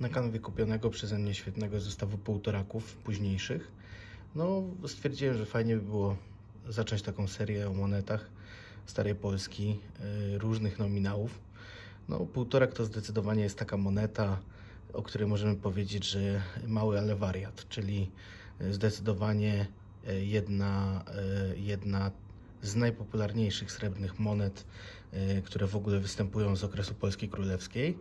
na kanwie kupionego przeze mnie świetnego zestawu półtoraków późniejszych. No, stwierdziłem, że fajnie by było zacząć taką serię o monetach starej Polski, y, różnych nominałów. No, półtorak to zdecydowanie jest taka moneta, o której możemy powiedzieć, że mały, ale wariat, czyli y, zdecydowanie y, jedna, jedna z najpopularniejszych srebrnych monet, które w ogóle występują z okresu Polski Królewskiej.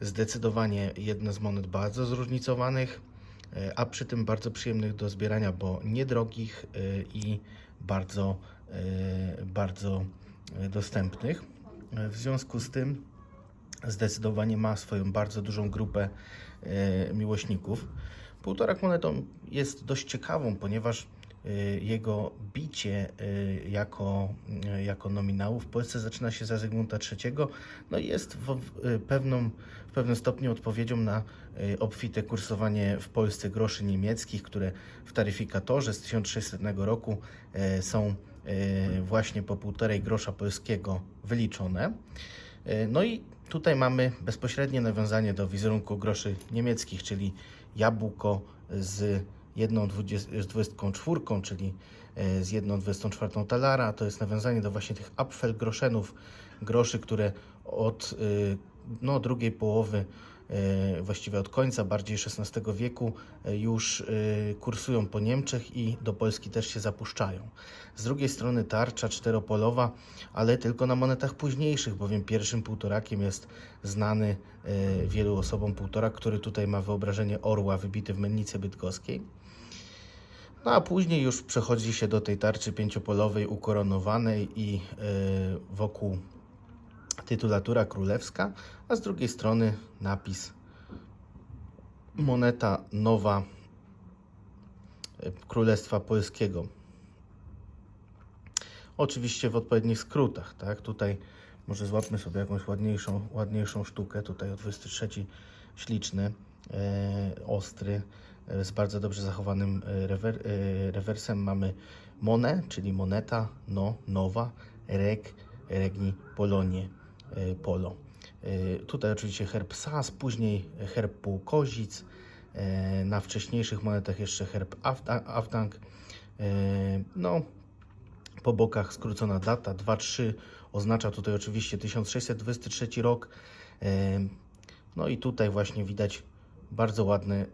Zdecydowanie jedna z monet bardzo zróżnicowanych, e, a przy tym bardzo przyjemnych do zbierania, bo niedrogich e, i bardzo, e, bardzo dostępnych. W związku z tym zdecydowanie ma swoją bardzo dużą grupę miłośników. Półtorak monetą jest dość ciekawą, ponieważ jego bicie e, jako, e, jako nominału w Polsce zaczyna się za Zygmunta III, no i jest w, pewną, w pewnym stopniu odpowiedzią na obfite kursowanie w Polsce groszy niemieckich, które w taryfikatorze z 1600 roku są właśnie po półtorej grosza polskiego wyliczone. No i tutaj mamy bezpośrednie nawiązanie do wizerunku groszy niemieckich, czyli jabłko z jedną z 24, czyli e, z jedną 24 talara. To jest nawiązanie do właśnie tych Apfelgroszenów, groszy, które od e, no, drugiej połowy, e, właściwie od końca bardziej XVI wieku już kursują po Niemczech i do Polski też się zapuszczają. Z drugiej strony tarcza czteropolowa, ale tylko na monetach późniejszych, bowiem pierwszym półtorakiem jest znany wielu osobom półtorak, który tutaj ma wyobrażenie orła wybity w mennicy bydgoskiej. No a później już przechodzi się do tej tarczy pięciopolowej ukoronowanej i e, wokół tytulatura królewska, a z drugiej strony napis moneta nowa e, Królestwa Polskiego. Oczywiście w odpowiednich skrótach, tak? Tutaj może złapmy sobie jakąś ładniejszą, ładniejszą sztukę. Tutaj o 23 śliczny, e, ostry, z bardzo dobrze zachowanym e, rewer, e, rewersem mamy monę, czyli moneta, no, nowa, reg, regni, polonie, e, polo. E, Tutaj oczywiście herb sas, później herb półkozic, e, na wcześniejszych monetach jeszcze herb Afda- Afdank. E, No, po bokach skrócona data 2-3 oznacza tutaj oczywiście 1623 rok. E, No i tutaj właśnie widać bardzo ładne, y,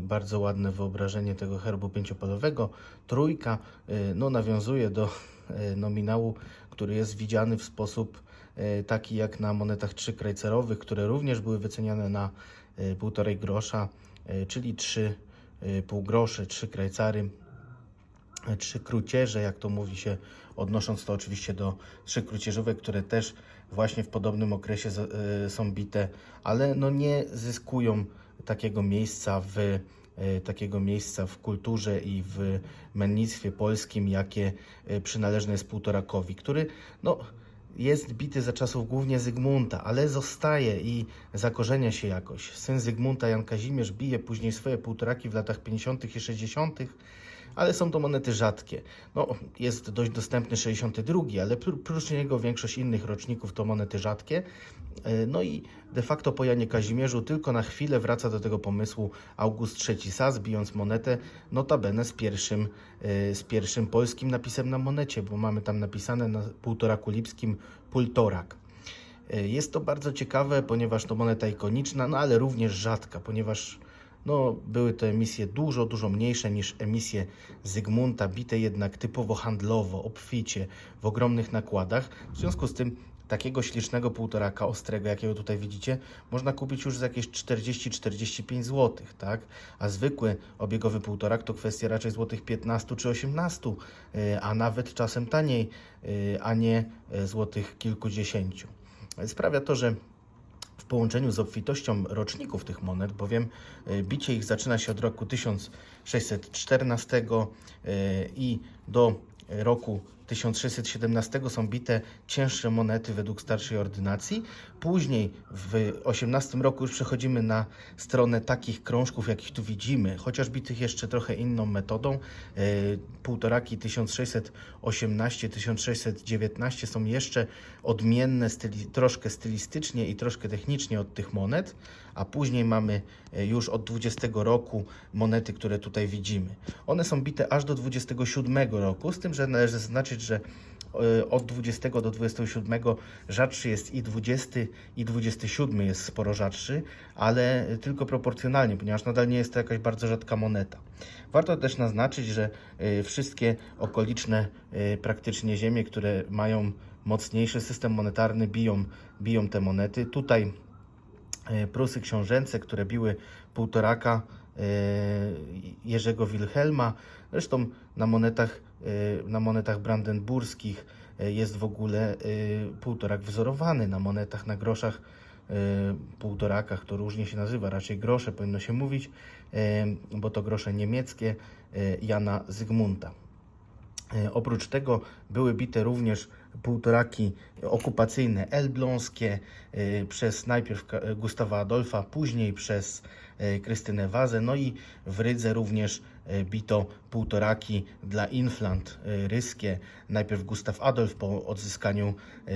bardzo ładne wyobrażenie tego herbu pięciopolowego. Trójka y, no, nawiązuje do y, nominału, który jest widziany w sposób y, taki jak na monetach trzykrajcerowych, które również były wyceniane na y, półtorej grosza, y, czyli trzy y, półgrosze, trzy krajcary trzy krucierze, jak to mówi się, odnosząc to oczywiście do trzy krucieżówek, które też właśnie w podobnym okresie y, są bite, ale no nie zyskują takiego miejsca w y, takiego miejsca w kulturze i w mennictwie polskim, jakie y, przynależne jest półtorakowi, który no jest bity za czasów głównie Zygmunta, ale zostaje i zakorzenia się jakoś. Syn Zygmunta, Jan Kazimierz, bije później swoje półtoraki w latach 50. i 60., ale są to monety rzadkie. No, jest dość dostępny 62, ale pr- prócz niego większość innych roczników to monety rzadkie. E, No i de facto po Janie Kazimierzu tylko na chwilę wraca do tego pomysłu August III Sas, bijąc monetę, notabene z pierwszym, e, z pierwszym polskim napisem na monecie, bo mamy tam napisane na półtoraku lipskim Pultorak. E, Jest to bardzo ciekawe, ponieważ to moneta ikoniczna, no ale również rzadka, ponieważ no, były to emisje dużo, dużo mniejsze niż emisje Zygmunta, bite jednak typowo handlowo, obficie, w ogromnych nakładach. W związku z tym takiego ślicznego półtoraka ostrego, jakiego tutaj widzicie, można kupić już za jakieś 40-45 zł, tak? A zwykły obiegowy półtorak to kwestia raczej złotych 15 czy 18, y, a nawet czasem taniej, y, a nie y, złotych kilkudziesięciu. Sprawia to, że w połączeniu z obfitością roczników tych monet, bowiem y, bicie ich zaczyna się od roku 1614 y, i do roku 1617 są bite cięższe monety według starszej ordynacji. Później w 18 roku już przechodzimy na stronę takich krążków, jakich tu widzimy, chociaż bitych jeszcze trochę inną metodą. E, Półtoraki 1618-1619 są jeszcze odmienne styli, troszkę stylistycznie i troszkę technicznie od tych monet, a później mamy e, już od 20 roku monety, które tutaj widzimy. One są bite aż do 27 roku, z tym, że należy zaznaczyć, że e, od 20 do 27 rzadszy jest i 20 i 27 jest sporo rzadszy, ale tylko proporcjonalnie, ponieważ nadal nie jest to jakaś bardzo rzadka moneta. Warto też naznaczyć, że e, wszystkie okoliczne e, praktycznie ziemie, które mają mocniejszy system monetarny, biją, biją te monety. Tutaj Prusy książęce, które biły półtoraka Jerzego Wilhelma. Zresztą na monetach, e, na monetach brandenburskich e, jest w ogóle e, półtorak wzorowany. Na monetach, na groszach e, półtorakach, to różnie się nazywa, raczej grosze powinno się mówić, e, bo to grosze niemieckie e, Jana Zygmunta. E, Oprócz tego były bite również półtoraki okupacyjne elbląskie e, przez najpierw Ka- Gustawa Adolfa, później przez e, Krystynę Wazę, no i w Rydze również e, bito półtoraki dla Inflant e, ryskie. Najpierw Gustaw Adolf po odzyskaniu e,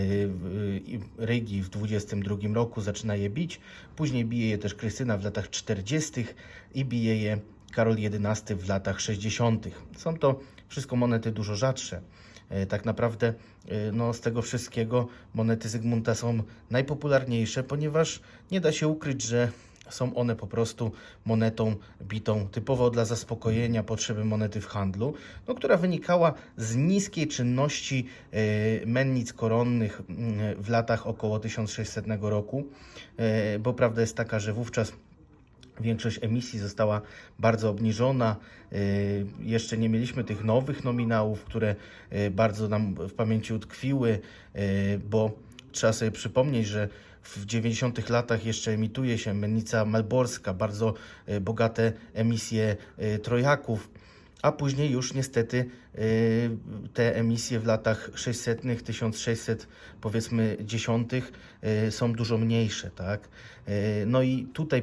Rygi w 22 roku zaczyna je bić, później bije je też Krystyna w latach 40. i bije je Karol XI w latach 60. Są to wszystko monety dużo rzadsze. E, Tak naprawdę e, no, z tego wszystkiego monety Zygmunta są najpopularniejsze, ponieważ nie da się ukryć, że są one po prostu monetą bitą typowo dla zaspokojenia potrzeby monety w handlu, no, która wynikała z niskiej czynności e, mennic koronnych mm, w latach około 1600 roku, bo prawda jest taka, że wówczas Większość emisji została bardzo obniżona. Y, Jeszcze nie mieliśmy tych nowych nominałów, które y, bardzo nam w pamięci utkwiły, y, bo trzeba sobie przypomnieć, że w 90 latach jeszcze emituje się mennica malborska, bardzo bogate emisje trojaków. A później już niestety te emisje w latach 600, 1600, powiedzmy 10 y, są dużo mniejsze, tak? No i tutaj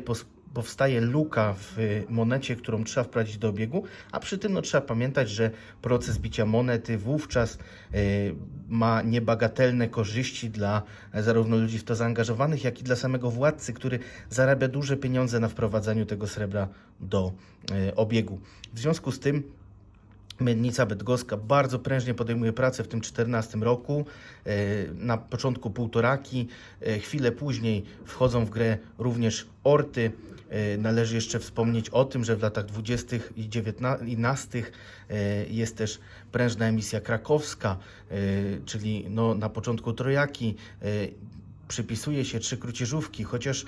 powstaje luka w monecie, którą trzeba wprowadzić do obiegu, a przy tym no, trzeba pamiętać, że proces bicia monety wówczas y, ma niebagatelne korzyści dla zarówno ludzi w to zaangażowanych, jak i dla samego władcy, który zarabia duże pieniądze na wprowadzaniu tego srebra do y, obiegu. W związku z tym Miednica Bydgoska bardzo prężnie podejmuje pracę w tym 14 roku. E, Na początku półtoraki, chwilę później wchodzą w grę również orty. E, Należy jeszcze wspomnieć o tym, że w latach 20. i 19. e, jest też prężna emisja krakowska, e, czyli no, na początku trojaki. Przypisuje się trzy krucieżówki, chociaż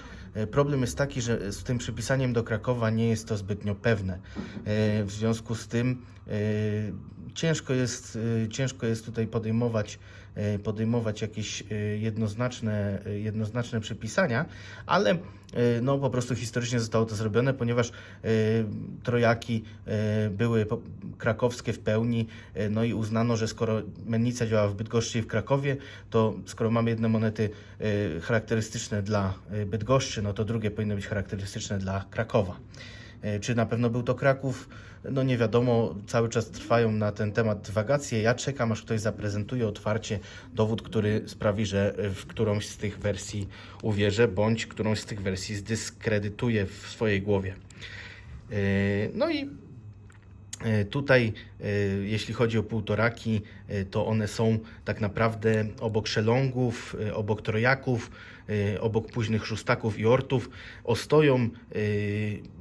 problem jest taki, że z tym przypisaniem do Krakowa nie jest to zbytnio pewne. E, W związku z tym e, ciężko jest, e, ciężko jest tutaj podejmować, e, podejmować jakieś e, jednoznaczne, e, jednoznaczne przypisania, ale e, no, po prostu historycznie zostało to zrobione, ponieważ e, trojaki e, były krakowskie w pełni, e, no i uznano, że skoro mennica działa w Bydgoszczy i w Krakowie, to skoro mamy jedne monety e, charakterystyczne dla e, Bydgoszczy, no to drugie powinno być charakterystyczne dla Krakowa. E, Czy na pewno był to Kraków? No nie wiadomo, cały czas trwają na ten temat dywagacje. Ja czekam, aż ktoś zaprezentuje otwarcie dowód, który sprawi, że w którąś z tych wersji uwierzę, bądź którąś z tych wersji zdyskredytuję w swojej głowie. E, No i E, Tutaj, jeśli chodzi o półtoraki, to one są tak naprawdę obok szelongów, obok trojaków, obok późnych szóstaków i ortów, ostoją e,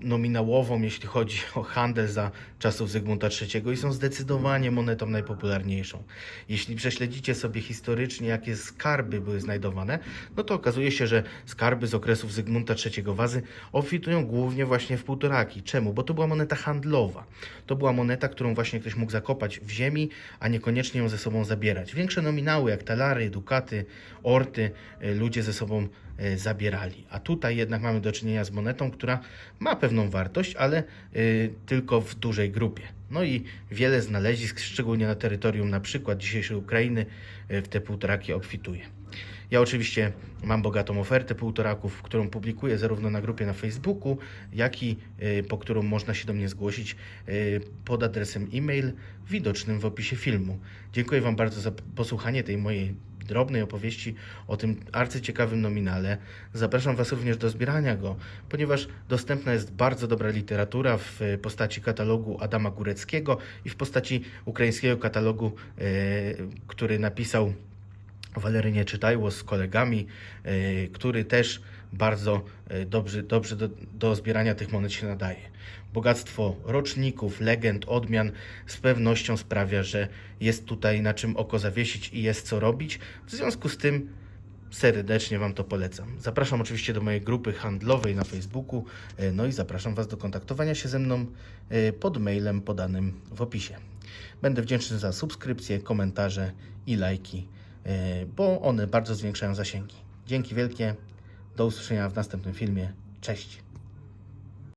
nominałową, jeśli chodzi o handel za czasów Zygmunta III i są zdecydowanie monetą najpopularniejszą. Jeśli prześledzicie sobie historycznie, jakie skarby były znajdowane, no to okazuje się, że skarby z okresów Zygmunta III Wazy obfitują głównie właśnie w półtoraki. Czemu? Bo to była moneta handlowa. To była moneta, którą właśnie ktoś mógł zakopać w ziemi, a niekoniecznie ją ze sobą zabierać. Większe nominały, jak talary, dukaty, orty, y, ludzie ze sobą sobą e, zabierali. A tutaj jednak mamy do czynienia z monetą, która ma pewną wartość, ale e, tylko w dużej grupie. No i wiele znalezisk, szczególnie na terytorium na przykład dzisiejszej Ukrainy, e, w te półtoraki obfituje. Ja oczywiście mam bogatą ofertę półtoraków, którą publikuję zarówno na grupie na Facebooku, jak i po którą można się do mnie zgłosić pod adresem e-mail widocznym w opisie filmu. Dziękuję Wam bardzo za posłuchanie tej mojej drobnej opowieści o tym arcyciekawym nominale. Zapraszam Was również do zbierania go, ponieważ dostępna jest bardzo dobra literatura w y, postaci katalogu Adama Góreckiego i w postaci ukraińskiego katalogu, y, który napisał Walery Nieczytajło z kolegami, y, który też bardzo y, dobrze, dobrze do, do zbierania tych monet się nadaje. Bogactwo roczników, legend, odmian z pewnością sprawia, że jest tutaj na czym oko zawiesić i jest co robić. W związku z tym serdecznie Wam to polecam. Zapraszam oczywiście do mojej grupy handlowej na Facebooku, y, no i zapraszam Was do kontaktowania się ze mną y, pod mailem podanym w opisie. Będę wdzięczny za subskrypcje, komentarze i lajki, bo one bardzo zwiększają zasięgi. Dzięki wielkie, do usłyszenia w następnym filmie. Cześć!